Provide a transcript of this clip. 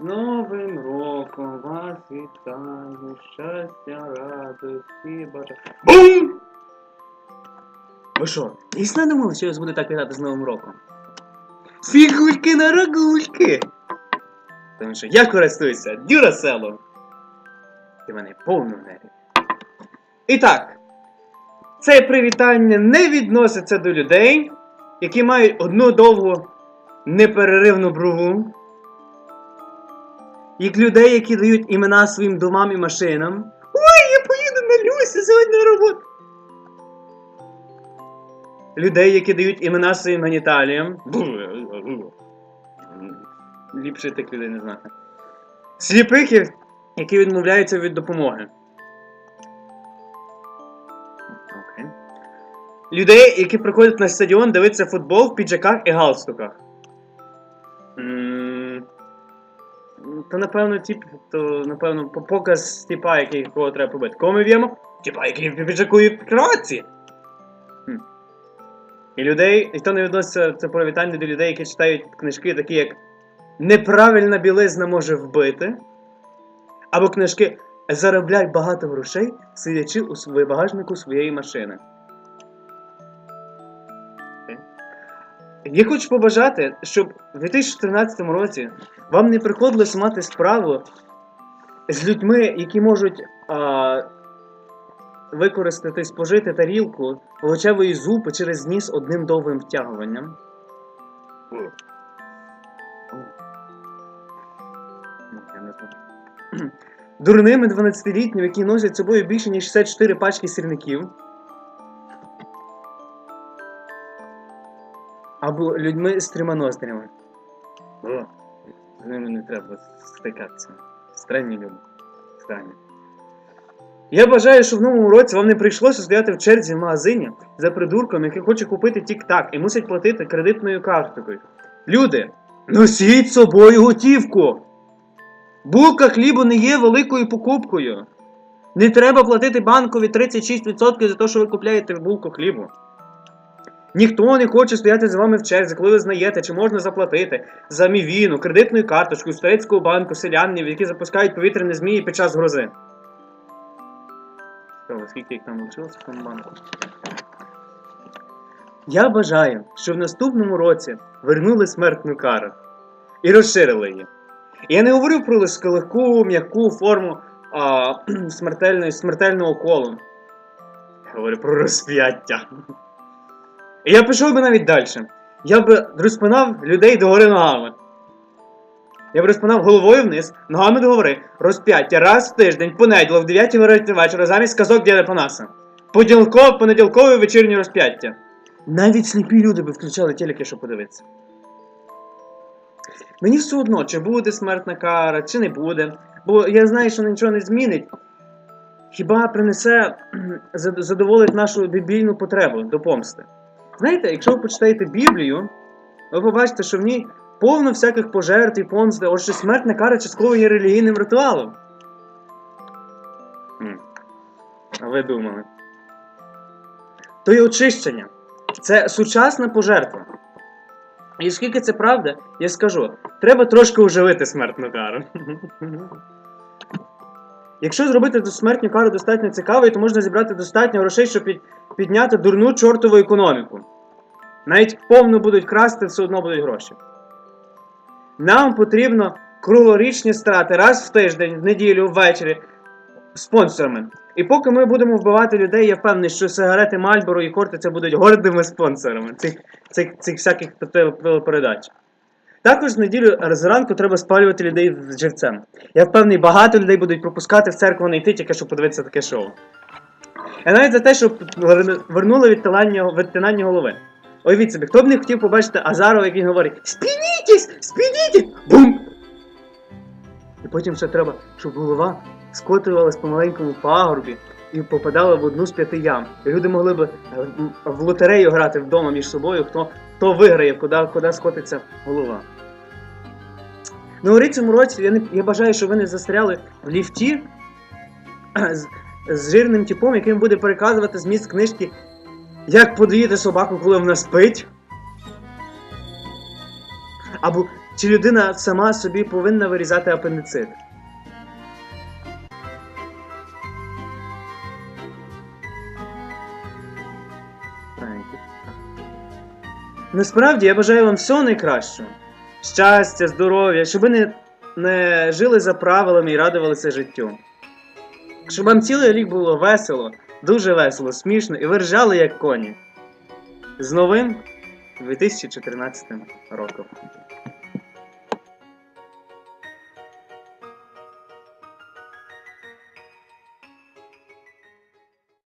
З Новим роком вас вітаю, щастя, радості, бажаю. Бум! Ви що, дійсно думали, що я вас буду так вітати з Новим роком? Фігульки на рогульки! Тому що я користуюся дюраселом. І мене повно нервів. І так, це привітання не відноситься до людей, які мають одну довгу непереривну брову як людей, які дають імена своїм домам і машинам. Ой, я поїду на Люсі сьогодні на роботу. Людей, які дають імена своїм геніталіям. Ліпше тих людей не знати. Сліпих, які відмовляються від допомоги. Окей. Людей, які приходять на стадіон дивитися футбол в піджаках і галстуках. М, то напевно, тип, то напевно показ типа, який кого треба побити. Кого ми в'ємо? Типа, який в піджаку і в кроватці. І людей, і то не відноситься це привітання до людей, які читають книжки, такі як Неправильна білизна може вбити. Або книжки Заробляй багато грошей, сидячи у багажнику своєї машини. Я хочу побажати, щоб в 2014 році вам не приходилось мати справу з людьми, які можуть а, використати, спожити тарілку овочевої зупи через ніс одним довгим втягуванням. Дурними 12-літніми, які носять з собою більше ніж 64 пачки сірників. Або людьми з трьома ноздрями. О, з ними не треба стикатися. Странні люди. Странні. Я бажаю, що в новому році вам не прийшлося стояти в черзі в магазині за придурком, який хоче купити тік-так і мусить платити кредитною карткою. Люди, носіть з собою готівку! Булка хлібу не є великою покупкою. Не треба платити банкові 36% за те, що ви купляєте булку хлібу. Ніхто не хоче стояти з вами в черзі, коли ви знаєте, чи можна заплатити за мівіну, кредитною карточкою з турецького банку, селянів, які запускають повітряні змії під час грози. Скільки їх там лишилося в тому банку? Я бажаю, що в наступному році вернули смертну кару і розширили її. Я не говорю про лише легку, м'яку форму а, смертельної, смертельного колу. Я говорю про розп'яття. І я пішов би навіть далі. Я б розпинав людей догори ногами. Я б розпинав головою вниз, ногами догори, розп'яття раз в тиждень, понеділок, в 9 годині вечора, замість казок діда Панаса. Поділков, понеділкове вечірнє розп'яття. Навіть сліпі люди би включали телеки, щоб подивитися. Мені все одно, чи буде смертна кара, чи не буде. Бо я знаю, що нічого не змінить. Хіба принесе задоволить нашу біблійну потребу до помсти. Знаєте, якщо ви почитаєте Біблію, ви побачите, що в ній повно всяких пожертв і помсти, отже, смертна кара частково є релігійним ритуалом. А ви думали? То є очищення. Це сучасна пожертва. І оскільки це правда, я скажу, треба трошки оживити смертну кару. Якщо зробити ту смертну кару достатньо цікавою, то можна зібрати достатньо грошей, щоб підняти дурну чортову економіку. Навіть повно будуть красти, все одно будуть гроші. Нам потрібно круглорічні страти раз в тиждень, в неділю, ввечері спонсорами. І поки ми будемо вбивати людей, я впевнений, що сигарети Мальборо і Хортиця будуть гордими спонсорами цих, цих, цих всяких телепередач. Також в неділю зранку треба спалювати людей з живцем. Я впевнений, багато людей будуть пропускати в церкву не йти, тільки щоб подивитися таке шоу. Я навіть за те, щоб вернули відтинання, голови. Уявіть собі, хто б не хотів побачити Азарова, який говорить Спінітесь! Спінітесь! Бум! І потім ще треба, щоб голова скотувалась по маленькому пагорбі і попадала в одну з п'яти ям. І люди могли б е, в лотерею грати вдома між собою, хто, хто виграє, куди, куди скотиться голова. Ну, у цьому році я, не, я бажаю, щоб ви не застряли в ліфті з, з жирним типом, яким буде переказувати зміст книжки Як подоїти собаку, коли вона спить. Або чи людина сама собі повинна вирізати апендицит. Знаєте. Насправді я бажаю вам всього найкращого. Щастя, здоров'я, щоб ви не, не жили за правилами і радувалися життю. Щоб вам цілий рік було весело, дуже весело, смішно, і ви ржали як коні. З новим 2014 роком.